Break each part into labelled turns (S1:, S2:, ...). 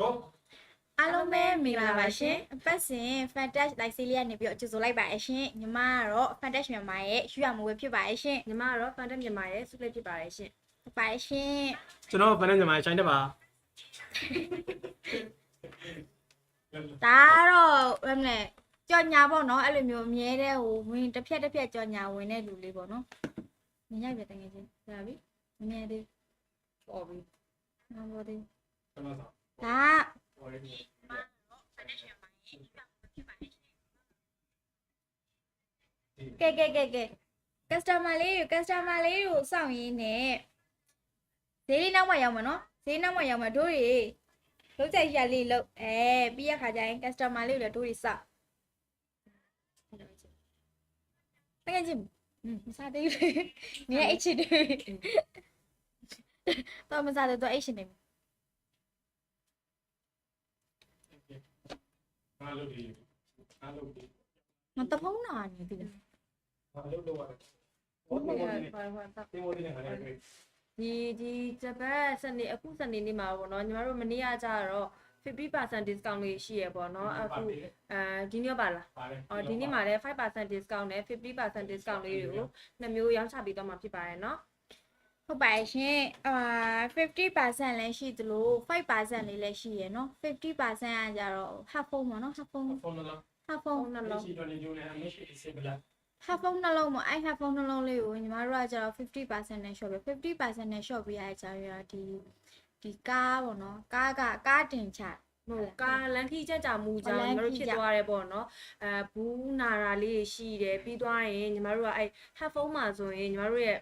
S1: go
S2: အားလုံးပဲမင်္ဂလာပါရှင်အပတ်စဉ် Fantash Live Series ကနေပြီးတော့ကြိုဆိုလိုက်ပါအရှင်ညီမကတော့ Fantash မြန်မာရဲ့ရွှေရမွေးဖြစ်ပါအရှင်
S3: ညီမကတော့ဖန်တက်မြန်မာရဲ့ဆုလက်ဖြစ်ပါတယ်ရှင်
S2: ဟုတ်ပါအရှင်
S1: ကျွန်တော်ဗန်နဲ့ညီမချိုင်းတက်ပါ
S2: ဒါကတော့ဘယ်မလဲကြော်ညာပေါ့နော်အဲ့လိုမျိုးအမြဲတည်းဟိုဝင်တစ်ဖြက်တစ်ဖြက်ကြော်ညာဝင်တဲ့လူလေးပေါ့နော်မြင်ရပြတကယ်ချင်း
S3: ဒါပြီ
S2: မမြင်သေး
S3: ပေါ်ပြီ
S2: ဘူးမဟုတ်သေး
S1: ကျွန်တော် ဆော
S2: ဒါ
S1: ဟောလေး
S2: ကဲကဲကဲကဲ customer လေးကို customer လေးကိုစောင့်ရင်းနဲ့ဈေးလေးနောက်မှရောက်မှာနော်ဈေးနောက်မှရောက်မှာတို့တွေလုံးကြိုက်ရလေးလုံးအဲပြီးရခါကျရင် customer လေးကိုလည်းတို့တွေစောင့်တကယ်ချင်းဟွန်းမစားသေးဘူးနင်ရဲ့အိတ်ချစ်တွေတော့မစားသေးတော့အိတ် ချစ်နေပြီ
S1: အားလုံးဒီအားလုံးဒီ
S2: မတဖုံးနာနေပြီလား
S1: အားလုံးတော့ပါတယ်
S3: ဟို
S1: ဟော
S3: က
S1: ဒီ
S3: ဘာဘာတော့
S1: ဒီမိုဒီနဲ့ခါလေးတွေ့
S3: ဒီဒီဂျပန်စနေအခုစနေနေ့မှာပေါ့နော်ညီမတို့မနေ့ကကြတော့50% discount လေးရှိရပေါ့နော်အခုအဲဒီနေ့ပါလား
S1: ပါတယ်
S3: အော်ဒီနေ့မှာလည်း5% discount နဲ့50% discount လေးတွေကိုနှစ်မျိုးရောင်းချပေးတော့မှာဖြစ်ပါတယ်နော်
S2: ဟုတ်ပါရဲ့ရှင်အာ50%လည်းရှိသလို5%လေးလည်းရှိရယ်နော်50%ကကြတော့ half phone ပေါ့နော် half phone
S1: ဖုန်းတော့
S2: half
S3: ဖု
S2: phone
S3: န်းနှလုံး
S1: ရှိတော့နေကြတယ်အမရှိစင်ပလာ
S2: half phone နှလုံးပေါ့အဲ့ half phone နှလုံးလေးကိုညီမတို့ကကျတော့50%နဲ့ short ပဲ50%နဲ့ short ပေးရတဲ့ကြောင်ရဒီဒီကားပေါ့နော်ကားကကားတင်ချ
S3: ဟိုကာလန်ခီကြကြမူကြောင့်
S2: လ
S3: ညီ
S2: န်
S3: မ
S2: ခီ
S3: တို့ဖြစ်
S2: ကြ
S3: သွားတယ်ပေါ့နော်အဲဘူးနာတာလေးတွေရှိတယ်ပြီးသွားရင်ညီမတို့ကအဲ headphone မှာဆိုရင်ညီမတို့ရဲ့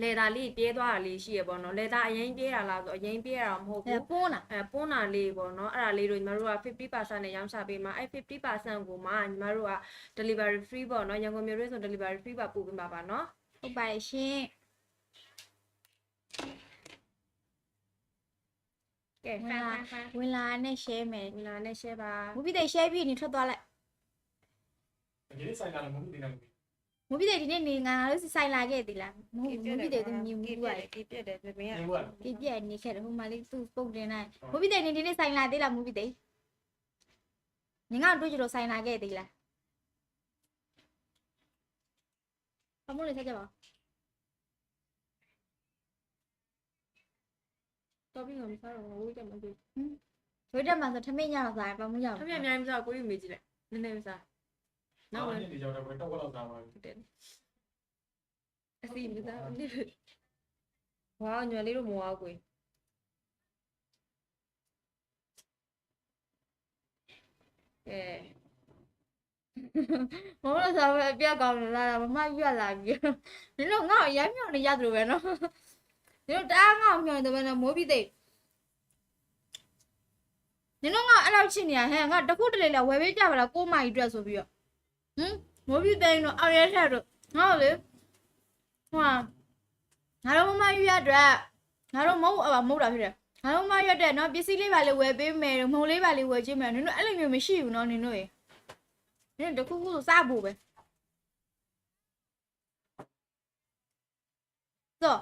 S3: လေတာလေးပြဲသွားတာလေးရှိရပေါ့နော်လေတာအရင်ပြဲတာလားဆိုအရင်ပြဲတာမဟုတ်
S2: အဲ
S3: ဘူး
S2: ပွန်းလာ
S3: အဲပွန်းတာလေးပေါ့နော်အဲ့ဒါလေးတို့ညီမတို့က50%နဲ့ရောင်းချပေးမှာအဲ50%ကိုမှညီမတို့က delivery free ပေါ့နော်ရန်ကုန်မြို့ရဲဆို delivery free ပါပို့ပေးမှာပါနော်
S2: ဟုတ်ပါရဲ့ရှင်
S3: ကဲဖန်ဖန်ဖန်
S2: ဝင်လာနဲ့ share မယ်
S3: ဝင်လာနဲ့ share ပါ
S2: မူပြီးတဲ့ share ပြီးနေထွက်သွားလိုက်
S1: ဒီနေ့ဆိုင်လာလို့မဟုတ်ဒီနေ့
S2: မူပြီးတဲ့ဒီနေ့နေငါလို့စိုင်လာခဲ့သေးလားမဟုတ်ဘူးမူပြီးတဲ့သူမြင်မှုက
S3: ဒီပြက်တယ်ပြပြရ
S1: နေဘူးလား
S2: ပြပြနေခဲ့တယ်ဟိုမှာလေးသူ့ပုံတင်လိုက်မူပြီးတဲ့နေဒီနေ့စိုင်လာသေးလားမူပြီးတဲ့ငငါတို့ကြတော့စိုင်လာခဲ့သေးလားအမိုးလေးဆက်ကြပါ
S3: တော့ပြီးတော့မစားတော့ဘူးဝေးတယ်မတွေ့
S2: ဝိတက်မှာဆိုထမင်းညတော့စားပါမရ
S3: အ
S2: ဘူး
S3: မြင်အများကြီးမစားကိုကြီးမေးကြည့်လိုက်နည်းနည်းမစား နောက်ဝင်
S1: ဒီကြောင်တော့တော့လောက်သားပါ
S3: တယ်အစီမစားနေဝါညွယ်လေးတို့မဝါကိုကဲ
S2: မမလို့ဆိုတော့အပြက်ကောင်းလာတာမမရွက်လာပြီဒီလိုငါ့ကိုရမ်းမြောင်နေရတယ်ပဲနော်ဒီလိုတအားငါ့ကိုမြောင်တယ်ပဲနော်မိုးပြီးတဲ့နင်တို့ငါအဲ့လောက်ချစ်နေရဟဲ့ငါတခုတလေလဲဝယ်ပေးကြပါလားကိုမိုင်အတွက်ဆိုပြီးတော့ ဟင်မိုးပြတိုင်းတော့အော်ရဆက်တို့ငါ့ကိုလေဟိုဟာငါတို့မမယူရအတွက်ငါတို့မဟုတ်အပါမဟုတ်တာဖြစ်တယ်ငါတို့မရွက်တဲ့နော်ပစ္စည်းလေးပါလေးဝယ်ပေးမယ်မုံလေးပါလေးဝယ်ကြည့်မယ်နင်တို့အဲ့လိုမျိုးမရှိဘူးနော်နင်တို့ရေနင်တို့တခုခုစဖို့ပဲဆို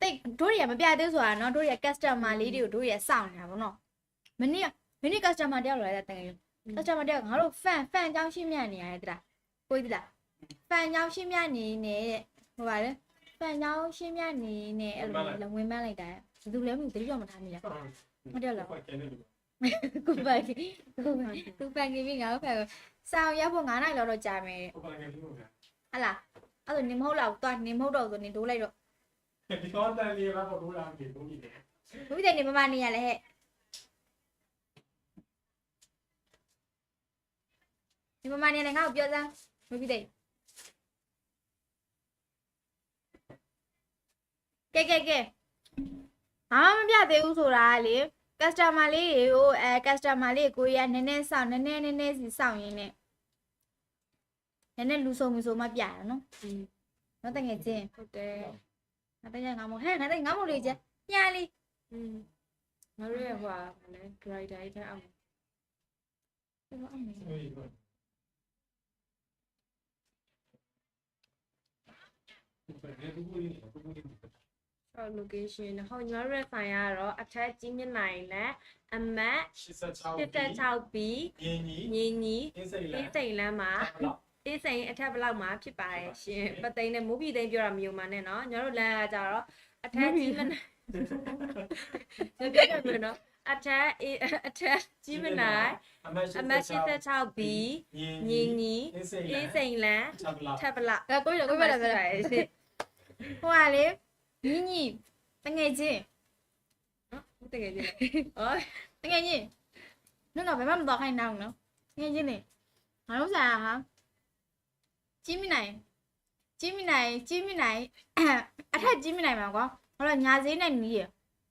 S2: တိတ်တို့တွေကမပြသေးဆိုတာနော်တို့တွေက customer လေးတွေကိုတို့တွေကစောင့်နေတာဗောနော်မနေ့မနေ့ customer တယောက်လာတဲ့တကယ် customer တယောက်ငါတို့ fan fan အကြောင်းရှင်းပြနေရတယ်တလား ကိုကြီးတလား fan အကြောင်းရှင်းပြနေနေတဲ့ဟိုပါလေ fan အကြောင်းရှင်းပြနေနေအဲ့လိုလဝင်မလိုက်တာဘယ်သူလဲမသိဘူးတတိယမထားမိလား
S1: ဟုတ်တယ်လားကျန်တယ်လို့
S2: ကိုပါကြီးကိုပါသူပန်ကြီးပြီးငါတို့ဖက်စောင်းရောက်ဖို့9နိုင်လောက်တော့ကြာမယ်
S1: ဟုတ်ပါကဲလို့ဗျာ
S2: ဟလာအဲ့ဒါနေမဟုတ်လောက်တော့နေမဟုတ်တော့ဆိုနေဒိုးလိုက်တော့
S1: ဒီတော့တန်လေးကတော့ဒူလာပြီဒူကြီးတယ်
S2: ဘုရားနေမမနေရလဲဟဲ့ဒီမမနေလည်းငါ့ကိုပြောစမ်း ဘုရားကဲကဲကဲဘာမှမပြသေးဘူးဆိုတာကလေ customer လေးတွေကိုအဲ customer လေးကိုရနည်းနည်းစောင့်နည်းနည်းနည်းနည်းစီစောင့်ရင်းနဲ့နည်းနည်းလူဆုံမှုဆိုမှပြရနော်နော်တကယ်ချင်း
S3: ဟုတ်တယ်
S2: ငါတကယ်ငါမဟဲ့ငါတကယ်ငါမလေးချင်းညာလေး
S3: อืมငါတို့ရဲ့ဟိုဟာလဲ driver တဲ့အောင်
S2: ပြောအောင်မယ်
S1: ဟုတ်ပြီဟုတ်တယ်ဒီကူကြီးဒီ ဆောက်
S3: location ဟုတ်ညီမတို့ရဲ့ဆိုင်ကတော့အထက်ကြီးမြင့်နိုင်နဲ့အမတ် 86B
S1: ညင်ကြီး
S3: ညင်ကြီး
S1: အင်းစိန်လမ်း
S3: အင်းစိန်လမ်းမှာအင်းစိန်အထက်ဘလောက်မှာဖြစ်ပါတယ်ရှင်ပသိန်းနဲ့မူပြီသိန်းပြောတာမျိုးမှာနဲ့နော်ညီမတို့လမ်းကကြတော့အထက်ကြီးမြင့်နိုင်ဒီကိစ္စမျိုးနော် အထက်အေးအထက်ကြီးမနိုင်
S1: အမတ်
S3: အမတ်86 B
S1: ရင်း
S3: ညီ
S1: ကြီး
S3: ညီ
S1: အင်းစိတ်လ
S3: အေးစိန်လမ်း
S1: ချက်ဘလောက်
S3: ထက်ဘလောက်
S2: ဒါကိုရကိုရလည်းပဲ
S3: ရှင်
S2: ဟိုကလေညီညီတငယ်ချင်း
S3: ဟုတ်တကယ်ကြီးအော်
S2: တကယ်ချင်းနင်ကဘယ်မှမတော့ခိုင်းတော့နော်တကယ်ချင်းနေငါတို့ဆရာဟာကြီးမနိုင်ကြီးမနိုင်ကြီးမနိုင်အထက်ကြီးမနိုင်မှာကွာဟောတော့ညာစင်းနဲ့နီးရ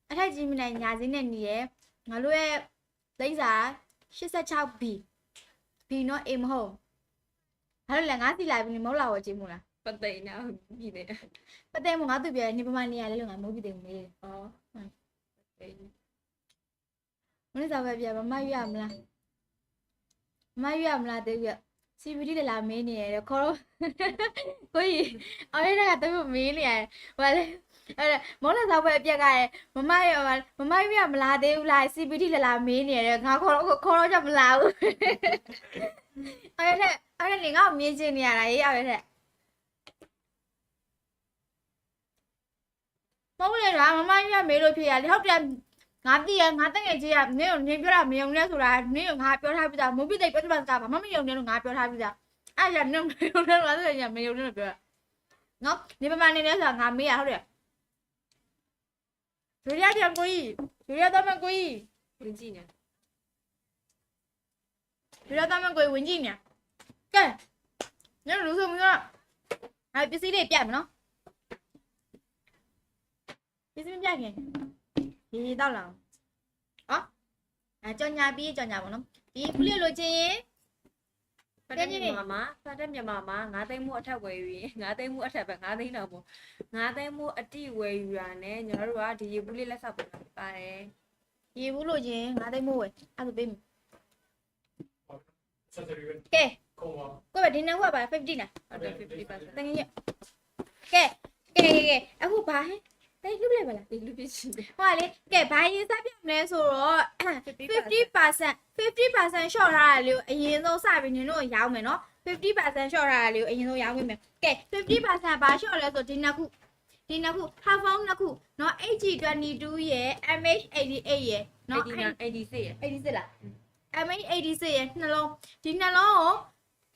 S2: အထက်ကြီးမနိုင်ညာစင်းနဲ့နီးရ ငါတို့ရဲ့လိမ့်စာ 86B B နော်အေမဟုတ်ဘာလို့လဲငါစီလာပြီမဟုတ်လားဝကြည့်မို့လား
S3: ပသိန်းနဲ့ပြည်နေ
S2: ပတဲ့မငါသူပြောနေပမာနေရလဲလို့ငါမိုးပြီးတယ်မေး
S3: အော်
S2: ဟုတ်
S3: သိန်း
S2: မနေ့စားပဲပြမမရွရမလားမရွရမလားတဲ့ပြ CBD တလာမေးနေရတယ်ခေါ်တော့ကိုကြီးအော်ရတဲ့ကတော့မေးနေရတယ်ဘာလဲ အဲ့မောင်လည်းစားပဲအပြက်ကရမမရမမရွရမလားသေးဘူးလား CBD တလာမေးနေရတယ်ငါခေါ်တော့ခေါ်တော့ကြမလားဘူးအဲ့ဒါအဲ့ဒါနေငါ့ကိုမြင်ချင်နေရတာရေးအဲ့ဒါမဟုတ်လေကွာမမရွရမေးလို့ဖြစ်ရလေဟုတ်တယ်ငါသိရငါတငယ်ကြီးကနင်းကိုနင်းပြောတာမယုံနဲ့ဆိုတာနင်းကိုငါပြောထားပြီးသားမုတ်ပိသိပ်ပြတ်ပတ်ကဘာမှမယုံနဲ့လို့ငါပြောထားပြီးသားအဲ့ဒါနင်းမယုံနဲ့လို့ငါသိရမယုံနဲ့လို့ပြောတာနော်ဒီပမာနေနေဆိုတာငါမေးရဟုတ်တယ် ဒူရီယာပြန်ကိုကြီးဒူရီယာတော့မကိုကြီး
S3: ဝင်ကြည့်နေ
S2: ဒူရီယာတော့မကိုကြီးဝင်ကြည့်နေကဲညလူဆိုမလို့အဲ့ပစ္စည်းလေးပြတ်မနော်ပစ္စည်းမပြတ်ခင်ဒီတော့လာဟောအဲကြောင်ညာပြီးကြောင်ညာပေါ့နော်ဒီခုလေးလိုချင်ရင်
S3: ဖတ်တဲ့မြန်မာမှာဖတ်တဲ့မြန်မာမှာ9သိန်းမှုအထက်ဝယ်ယူရင်9သိန်းမှုအထက်ပဲ9သိန်းတော့ပေါ့9သိန်းမှုအတိဝယ်ယူတာနဲ့ညီတို့ကဒီရေဘူးလေးလက်ဆောက်ပေးတာပါတယ်
S2: ရေဘူးလို့ချင်းငါသိမို့ဝယ်အဲ့ဒါပေးမယ်
S1: ဆက်စရီပဲ
S2: ကဲ
S1: ကုန်းပါ
S2: ကိုယ်ပဲဒီနေ့ကပါ50လား
S3: ဟုတ်တယ်50%
S2: တကယ်ကြီးကဲကဲကဲအခုဘာဟဲ့ တိတ်လူလိုက်ပါလား
S3: ဒီလူပြချင်တယ်
S2: ဟိုကလေကဲဘာရေးစားပြမလဲဆိုတော့
S3: 50%
S2: 50% 50% short ထားတာလေးကိုအရင်ဆုံးစပြီးနင်တို့ရောင်းမယ်နော်50% short ထားတာလေးကိုအရင်ဆုံးရောင်းပေးမယ်ကဲ50%ဘာ short လဲဆိုဒီနှစ်ခုဒီနှစ်ခု half phone နှစ်ခုเนาะ HG22 ရယ် MH88 ရယ်เนาะ
S3: 89 86ရယ်
S2: 86လား MH86 ရယ်နှလုံးဒီနှလုံးကို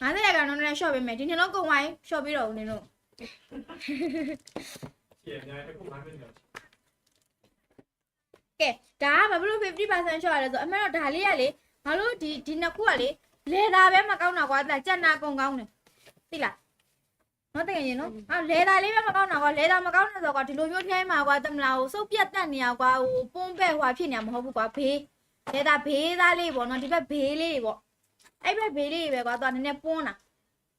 S2: 50ရာခိုင်နှုန်းနဲ့ short ပေးမယ်ဒီနှလုံးကုန်ဝိုင်း short ပေးတော့ဦးနင်တို့
S1: ရှင်းတယ်အခုမှမင်းတော့
S2: ကဲဒါကဘာဖြစ်လို့50% short ရလဲဆိုအမှန်တော့ဒါလေးကလေငါတို့ဒီဒီနှစ်ခုကလေလေသာပဲမကောင်းတာကွာဒါကြက်နာကုန်ကောင်းတယ်သိလားနော်တကယ်ရင်နော်အော်လေသာလေးပဲမကောင်းတာကွာလေသာမကောင်းတယ်ဆိုတော့ကွာဒီလိုမျိုးထဲမှာကွာတမလားဟိုစုပ်ပြတ်တက်နေရကွာဟိုပွန်းပဲ့ဟွာဖြစ်နေမှာမဟုတ်ဘူးကွာဘေးလေသာဘေးသားလေးပေါ့နော်ဒီဘက်ဘေးလေးပေါ့အဲ့ဘက်ဘေးလေးပဲကွာသူကနည်းနည်းပွန်းတာ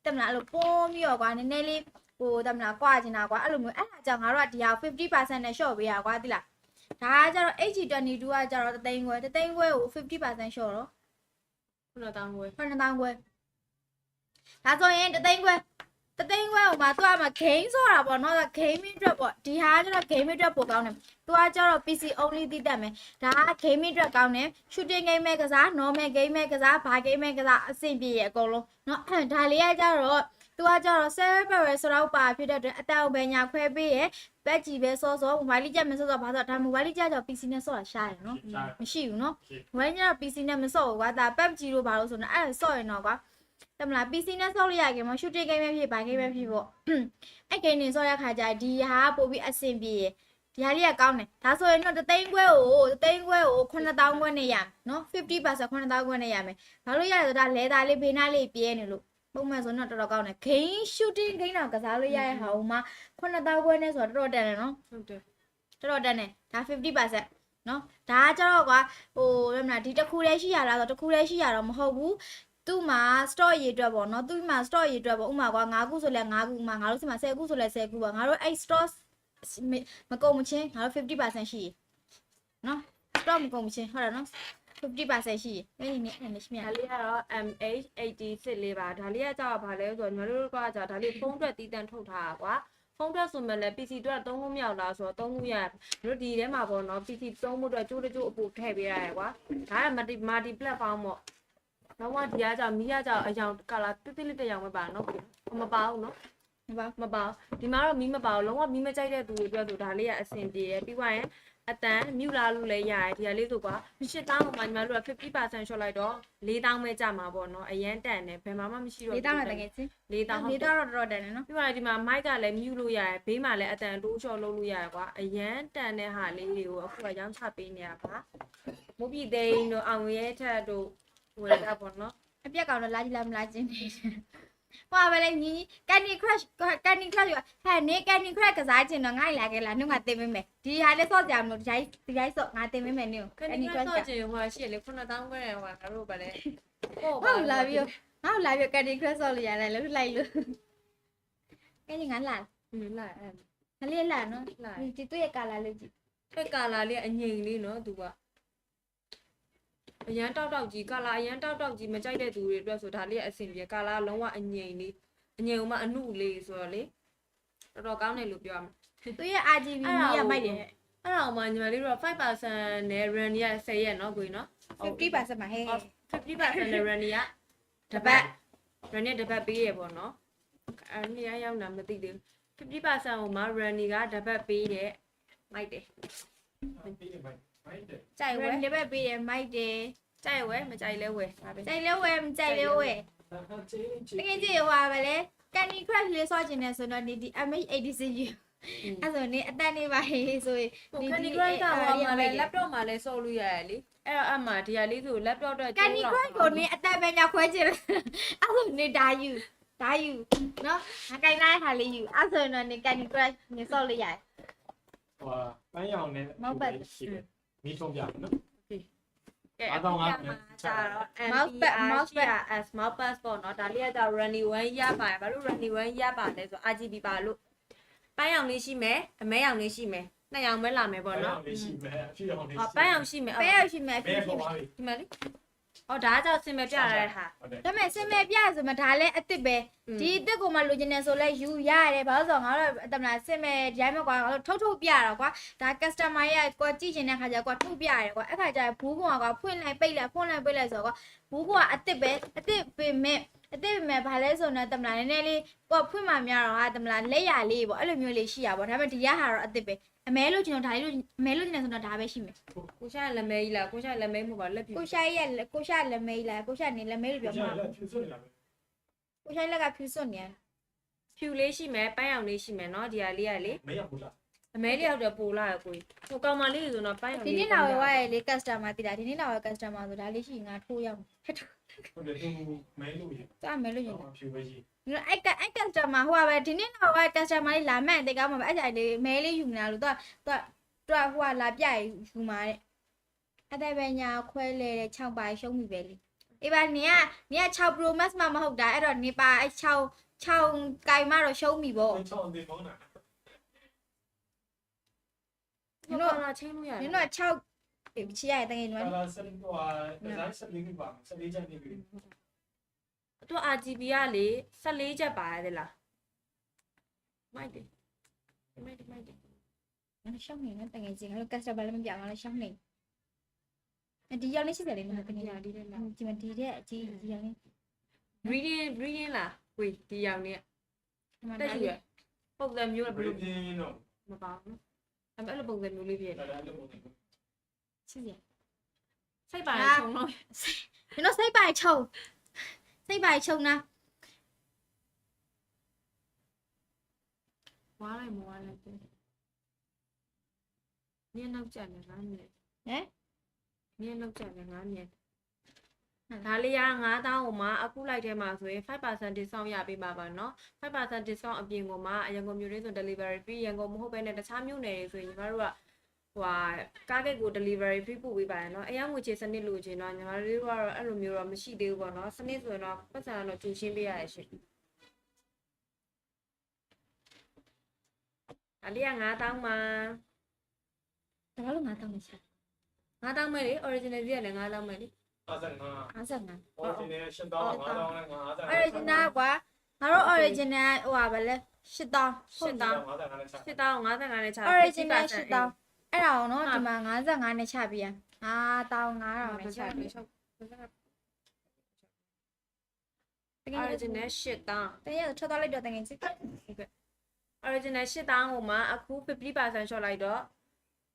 S2: တမလားအဲ့လိုပွန်းပြီးတော့ကွာနည်းနည်းလေး ဟိုတမလားကွာချင်တာကွာအဲ့လိုမျိုးအဲ့ဒါကြောင့်ငါတို့ကဒီဟာ50%နဲ့ short ပေးရကွာသိလား ဒါကကြတော့ HG22 ကကြတော့တသိန်းခွဲတသိန်းခွဲကို50% short တော့
S3: ခုနတောင်းဝယ်
S2: 9000ခွဲဒါဆိုရင်တသိန်းခွဲတသိန်းခွဲဟိုမှာသူကမှ game ဆိုတာပေါ့နော် gaming အတွက်ပေါ့ဒီဟာကကျတော့ gaming အတွက်ပိုကောင်းတယ်သူကကျတော့ PC only သိတတ်မယ်ဒါက gaming အတွက်ကောင်းတယ် shooting game ပဲကစား normal game ပဲကစားဘာ game ပဲကစားအဆင်ပြေရအကုန်လုံးเนาะဒါလေးကကျတော့ သူကကြတော့ cell barrel ဆိုတော့ပါဖြစ်တဲ့အတွက်အတောင်ပဲညာခွဲပေးရဲ့ဘက်ကြီးပဲစောစောမိုဘိုင်းလေးကြက်မစောစောဘာလို့ဒါမိုဘိုင်းလေးကြက်ကြောင့် PC နဲ့စော့တာရှားတယ်နော်မရှိဘူးနော်မိုဘိုင်းကြက် PC နဲ့မစော့ဘူးကွာဒါ PUBG တို့ဘာလို့ဆိုတော့အဲ့ဒါစော့ရင်တော့ကွာတမလား PC နဲ့ဆော့လိုက်ရခင်မ shooting game ပဲဖြစ် buy game ပဲဖြစ်ပေါ့အဲ့ game နေဆော့ရခါကျဒီဟာပို့ပြီးအဆင်ပြေဒီဟာလေးကကောင်းတယ်ဒါဆိုရင်တော့တသိန်းခွဲကိုတသိန်းခွဲကို9000ခွဲနဲ့ရမယ်နော်50% 9000ခွဲနဲ့ရမယ်ဘာလို့ရလဲဆိုတော့ဒါလေတာလေးဘေးနားလေးပြဲနေလို့ ပုံမှန်ဆိုတော့တော်တော်ကောင်းတယ် game shooting game တော့ကစားလို့ရတဲ့ဟာဟိုမှာ9000ခွဲနဲ့ဆိုတော့တော်တော်တန်တယ်နော်
S3: ဟုတ်တယ်
S2: တော်တော်တန်တယ်ဒါ50%နော်ဒါကကြတော့ကွာဟိုဘယ်မလားဒီတစ်ခုတည်းရှိရလားဆိုတော့တစ်ခုတည်းရှိရတော့မဟုတ်ဘူးသူ့မှာ store ရေးအတွက်ပေါ့နော်သူ့မှာ store ရေးအတွက်ပေါ့ဥမာကွာ9ခုဆိုလဲ9ခုဥမာငါတို့စီမှာ10ခုဆိုလဲ10ခုပေါ့ငါတို့အဲ့ store မကုန်မချင်းငါတို့50%ရှိရနော် store မကုန်မချင်းဟုတ်တယ်နော် 50%ရှိရအဲ့ဒီနေ့အဲ့ဒါရှိမြ
S3: ဒါလေးကတော့ MH86 လေးပါဒါလေးကကြောက်ဘာလဲဆိုတော့ညီမတို့ကကြောက်ဒါလေးဖုန်းအတွက်တီးတန့်ထုတ်ထားတာကွာဖုန်းအတွက်ဆိုမှလည်း PC အတွက်3ခုမြောက်လားဆိုတော့3ခုရတို့ဒီထဲမှာပေါ့နော် PC သုံးဖို့အတွက်ကြိုးတကြိုးအပူထည့်ပေးရတယ်ကွာဒါက multi multi platform ပေါ့တော့ကဒီကကြောင့်မီးကကြောင့်အယောင်ကလာတိတိလေးတစ်ယောင်ပဲပါနော်မပါဘူးနော်
S2: ဒီပါ
S3: မပါဘူးဒီမှာတော့မီးမပါဘူးလုံးဝမီးမကြိုက်တဲ့သူတွေအတွက်ဆိုဒါလေးကအဆင်ပြေရပြီးသွားရင် အတန်မြူလာလို့လည်းရတယ်ဒီကလေးဆိုကွာ8000ပေါ်မှာညီမတို့က50% short လိုက်တော့4000ပဲကြမှာပေါ့နော်အရန်တန်တယ်ဘယ်မှာမှမရှိတော့
S2: လေးတောင်းတယ်တကယ်ချင်း
S3: 4000ဟုတ်
S2: လေး
S3: တယ်
S2: တောင်းတော့တော်တော်တန်တယ်နော်
S3: ပြီးသွားရင်ဒီမှာမိုက်ကလည်းမြူလို့ရတယ်ဘေးမှာလည်းအတန်တိုးချော်လုပ်လို့ရတယ်ကွာအရန်တန်တဲ့ဟာလေးတွေကိုအခုကရောင်းချပေးနေတာပါမုတ်ပြည်သိန်းတို့အောင်ရဲထက်တို့ဝယ်တာပေါ့နော်
S2: အပြက်ကောင်တော့လာကြည့်လာမလားချင်းနေ ဟွာပဲလေညီကန်ဒီ crush ကန်ဒီ crush ဟဲ့နေကန်ဒီ crush ကစားချင်တော့ငါ့လာခဲ့လားနှုတ်ငါတင်ပေးမယ်ဒီဟာလေးစော့ကြမလို့ဒီတိုင်းဒီတိုင်းစော့ငါတင်ပေးမယ်နင်
S3: ခဏခဏတော့ကျင်ဟိုရှိရလေ9000ပဲဟိုငါတို့ဗလဲဟုတ်
S2: ဟုတ်လာပြီးငါ့လာပြီးကန်ဒီ crush စော့လို့ရတယ်လို့လိုက်လို့ကဲငါလာ
S3: อืมလာအဲ့
S2: ငါလေးလာနော်
S3: လာ
S2: ဒီသူ့ရဲ့ကာလာလေးကြည့်
S3: ဖက်ကာလာလေးအငိမ်လေးနော်သူက အရန်တောက်တောက်ကြီးကာလာအရန်တောက်တောက်ကြီးမကြိုက်တဲ့သူတွေအတွက်ဆိုဒါလေးအဆင်ပြေကာလာလုံးဝအငိမ်လေးအငိမ်မှအနုလေးဆိုတော့လေတော်တော်ကောင်းတယ်လို့ပြောရမှာ
S2: သူ့ရဲ့ RGB မီးရမိုက်တယ်
S3: အဲ့တော့မှညီမလေးတို့5%နဲ့ run ရ10ရက်နော်ကိုကြီးနော်
S2: 50%မှာဟဲ့
S3: 50%နဲ့ run ရတပတ် run ရတပတ်ပေးရပေါ့နော်အဲ့ဒီအရောက်တာမသိသေးဘူး50%ဟိုမှာ run ကတပတ်ပေးတယ်မိုက်တယ်
S1: ပြီးနေမိုက်မိုက်တယ်
S3: ကြိုက်ဝဲ
S2: ဒီဘက်ပေးတယ်မိုက်တယ်
S3: ကြိုက်ဝဲမကြိုက်လဲဝဲဒါပဲ
S2: ကြိုက်လဲဝဲမကြိုက်လဲဝဲ
S1: ဟာချင်းချ
S2: တကယ်ကြည့်ဟွာပဲလေကန်ဒီ crush လေးစော့ချင်တယ်ဆိုတော့ဒီဒီ MH86 ယူအဲ့ဆိုနေအတန်နေပါဟေးဆိုရင်
S3: ဟို Candy Crush ကဟိုမှာလဲ laptop မှာလဲဆော့လို့ရတယ်လေအဲ့တော့အမှဒီဟာလေးဆို laptop တော့
S2: ကန်ဒီ crush ကိုနေအတန်ပဲညာခွဲချင်တယ်အဲ့ဆိုနေဒါယူဒါယူနော်ငါကင်လိုက်ဟာလေးယူအဲ့ဆိုရင်တော့နေကန်ဒီ crush နေစော့လို့ရတယ်
S1: ဟိုပန်းရောင်နဲ့ရှိတယ် မိထုံးပြနော်
S3: ကဲ
S1: အားတောင်းအား
S3: မှာကြာတော့
S2: Mouse pad, mouse pad
S3: as mouse pad ပေါ့နော်ဒါလေးကကြာ runny 1ရပါတယ်ဘာလို့ runny 1ရပါလဲဆို RGB ပါလို့ပန်းရောင်လေးရှိမယ်အမဲရောင်လေးရှိမယ်နှစ်ရောင်ပဲလာမယ်
S1: ပ
S3: ပေါ့
S1: န်းရော
S3: နော်
S1: င်လေးရှိမယ်အဖြစ်ရောင်လေး
S3: ဟောပန်းရောင်ရှိမယ်
S2: ပဲရရှိမယ်အဖြ
S1: ဘ
S2: စ်
S1: ယ်
S2: ရှိ
S1: ပေါ်
S2: မယ်
S1: ပါလဲ
S3: ဒီမှာလေ ဟောဒါကကြောင့်စင်မပြရတဲ့ဟာ
S1: ဟုတ်တယ်
S2: ဒါပေမဲ့စင်မဲ့ပြရဆိုမှဒါလည်းအစ်စ်ပဲဒီအစ်စ်ကိုမှလိုချင်တယ်ဆိုလဲယူရတယ်ဘာလို့ဆိုတော့ငါတို့အတမလားစင်မဲ့ဒီတိုင်းမှာကွာငါတို့ထုတ်ထုတ်ပြတာကွာဒါ customer ရဲ့ကွာကြည့်ချင်တဲ့ခါကျကွာထုတ်ပြရတယ်ကွာအဲ့ခါကျဘူးကွာကွာဖွင့်လိုက်ပိတ်လိုက်ဖွင့်လိုက်ပိတ်လိုက်ဆိုတော့ကွာဘူးကွာအစ်စ်ပဲအစ်စ်ပင်မဲ့ အစ်စ်ပင်မဲ့ဘာလဲဆိုတော့တမလားနည်းနည်းလေးကွာဖွင့်မှများတော့ဟာတမလားလက်ရလေးပေါ့အဲ့လိုမျိုးလေးရှိရပါဒါပေမဲ့ဒီရဟာတော့အစ်စ်ပဲအမဲလို့ချင်တော့ဒါလေးလို့အမဲလို့ချင်တယ်ဆိုတော့ဒါပဲရှိမယ်
S3: ကိုရှာလက်မဲကြီးလားကိုရှာလက်မဲမဟုတ်ပါလက်ပြူ
S2: ကိုရှာရဲ့ကိုရှာလက်မဲလားကိုရှာနေလက်မဲလို့ပြော
S1: ကျ
S2: မှာ
S1: န်လက်ဖြူစွနေတာပဲ
S2: ကိုရှိုင်းလက်ကဖြူစွတ်နေတယ်
S3: ဖြူလေးရှိမယ်ပန်းရောင်လေးရှိမယ်နော်ဒီဟာလေးကလေ
S1: မရဘူးလား
S3: အမဲလေးရောက်တော့ပိုလာရကိုဟိုကောင်မလေးဆိုတော့ပန်းရောင်
S2: ဒီ
S3: လေး
S2: နေ့လာဝယ်ဝါရဲ့လေ customer တိတာဒီနေ့လာဝယ် customer ဆိုဒါလေးရှိရင်ငါထိုးရောက်ဟဲ့ထိုး
S1: ဟုတ်တယ်သူမဲလို့ရ
S2: သွားမယ်လို့ရှင်
S1: ဖြူပဲကြီး
S2: နော်အဲ့ကအဲ့ customer ဟိုကပဲဒီနေ့လာဝယ် customer လေးလာမဲ့တေကောင်းမှာပဲအဲ့ကြိုင်လေးမဲလေးယူမလားလို့သူကသူကသူကဟိုကလာပြယူမှာတဲ့အတဲ့ပဲညာခွဲလဲတဲ့6ပါရှုံးပြီပဲလေအေးပါနေကနေက6 Pro Max မှမဟုတ်တာအဲ့တော့နေပါအဲ့6 6ကင်မတော့ရှုံးပြီပေါ့
S1: ချောင်းတင်မောင်းတာ
S3: ဒီတော့လာချင်းလို့ရတယ်
S2: နင်တို့က6အေး ချီရတဲ့တကယ်ညီမ
S1: ကာ
S2: လေး
S1: လာစလင်းတော့ဒီဇိုင်းစလင်းပါစလင်းချန်နေပြီ
S3: သူ RGB ကလေ14ချက်ပါရတယ်လားမိုက်တယ်မိုက်တယ်မိုက်တယ်
S2: ငါရှောင်းနေတယ်တကယ်ကြီးငါတို့ customer လည်းမပြငါလည်းရှောင်းနေဒီရောက်နေရှိတယ်လေမတကယ်
S3: ဒီ
S2: ကြီး
S3: ဟာဒီလေးလား
S2: ဒီမဒီတဲ့အကြီးကြီးရောက်နေ
S3: reading reading လားဝေးဒီရောင်လေး
S2: ဒီမှာ
S3: တက်
S2: ဒါ
S3: ယူ
S2: လေး
S3: ရပုံစံမျိုး
S1: ဘ
S3: ဘယ်
S1: ယ်
S3: လို
S1: လိုပြင်းတော့
S3: မပါဘူးအဲ့မဲ့အဲ့လိုပုံစံမျိုးလေးဖြစ်
S1: ဒါလည်းလို့
S2: ချ 谢谢。
S3: စိတ်ပါချုံလို့
S2: ကျွန်
S3: တော်
S2: စိတ်ပါချုံစိတ်ပါချုံนะ
S3: ဝါလိုက်မဝါလိုက်တယ်မြင်းနောက်ကြတယ်ငါမြင်း
S2: ဟဲ့
S3: မြင်းနောက်ကြတယ်ငါမြင်းဒါလေးရ9000ကိုမှအခုလိုက်ထဲမှာဆိုရင်5% discount ရပေးပါပါเนาะ5% discount အပြင်ကိုမှရန်ကုန်မြို့တွင်းဆို delivery fee ရန်ကုန်မဟုတ်ဘဲနဲ့တခြားမြို့နယ်တွေဆိုရင်ညီမတို့က ဟိုကားဂိတ်ကို delivery ဖိပို့ပေးပါရနော်အရန်ငွေချေစနစ်လိုချင်တော့ညီမတို့ကတော့အဲ့လိုမျိုးတော့မရှိသေးဘူးပေါ့နော်စနစ်ဆိုရင်တော့ပတ်စံတော့ကြိုရှင်းပေးရရရှင်အလေးက9000မှာ
S2: ဒါဘာလို့9000လဲရှင်
S3: 9000မဲ့လေ original ကြီးကလည်း9000မဲ့လေ
S1: 55 55 original 8000 5000
S2: original ကွာငါတို့ original ဟိုပါလေ8000
S3: 8000 8000
S1: 55နဲ့ချ
S2: original 8000 အဲ့ဒါကိုနော်ဒီမှာ55နဲ့ချပေးရအာတောင်း9000နဲ့ချပေးတကယ်
S3: original 8တောင်း
S2: တကယ်ထွက်သွားလိုက်တော့တကယ်ကြီး
S3: original 8တောင်းဟိုမှာအခု50% short လိုက်တော့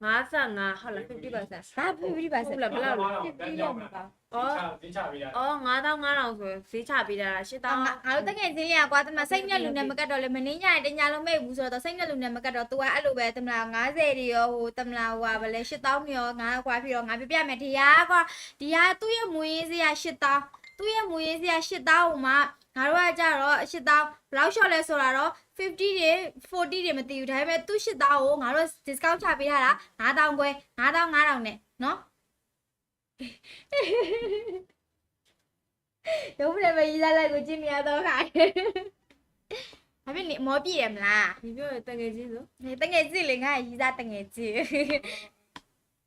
S3: 55ဟုတ်လား50%
S2: ဘာဖြစ်ပြီးပါစ
S3: ဟုတ်လားဘယ်လောက်လဲ
S2: 50ရောက်မှာပါ
S3: အော်
S1: ဈေးချပေးတာ
S3: အော်9000 9000ဆိုဈေးချပေးတာ8တောင်း
S2: ငါငါတို့တကယ်ချင်းလေးကွာတမစိတ်နဲ့လူနဲ့မကတ်တော့လေမင်းညရင်တညာလုံးမိတ်ဘူးဆိုတော့စိတ်နဲ့လူနဲ့မကတ်တော့ तू ကအဲ့လိုပဲတမလား90တွေရောဟိုတမလားဟိုကဗလဲ8000ရောငါကွာပြီးတော့ငါပြပြမယ်တရားကွာဒီဟာသူ့ရဲ့မွေးစရာ8000သူ့ရဲ့မွေးစရာ8000ဟိုမှာငါတို့ကကြတော့8000ဘယ်လောက်လျှော့လဲဆိုတာတော့ 50တွေ40တွေမသိဘူးဒါပေမဲ့သူ့8000ကိုငါတို့ discount ချပေးထားတာ9000ခွဲ9000 9000နဲ့နော်ရုံးလည်းမရေးစားလိုက်ကိုကြည့်နေရတော့ခါဘာဖြစ်နေမောပြည့်ရမလား
S3: ဒီပြောရတငယ်ချင်းဆို
S2: နေတငယ်ကြည့်လေငါရေးစားတငယ်ကြည့်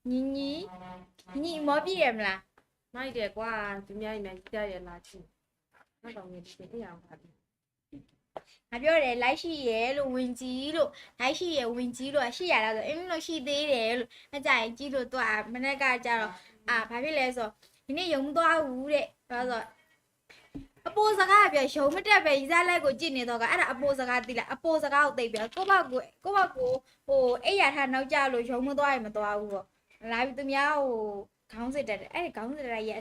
S2: ညီညီညီမောပြည့်ရမလား
S3: မိုက်တယ်ကွာသူများရင်လည်းကြားရလာချင်းနောက်တော့ငယ်ဒီအေးအောင်ပါပြီ
S2: ငါပြောတယ်လိုက်ရှိရဲလို့ဝင်ကြီးလို့လိုက်ရှိရဲဝင်ကြီးလို့ရှိရတာဆိုအင်းလို့ရှိသေးတယ်လို့အကြိုင်ကြီးလို့တော့မနေ့ကကြတော့အာဘာဖြစ်လဲဆိုဒီနေ့ရုံမသွားဘူးတဲ့ဘာလို့ဆိုအပိုးစကားပြရုံမတက်ပဲရီစားလိုက်ကိုကြည့်နေတော့ကအဲ့ဒါအပိုးစကားသိလားအပိုးစကားကိုသိပြကိုဘကိုကိုဘကိုဟိုအိယာထားနောက်ကြလို့ရုံမသွားရင်မသွားဘူးပေါ့လာပြီးသူများဟိုခေါင်းစစ်တက်တယ်အဲ့ဒီခေါင်းစစ်တက်ရဲ့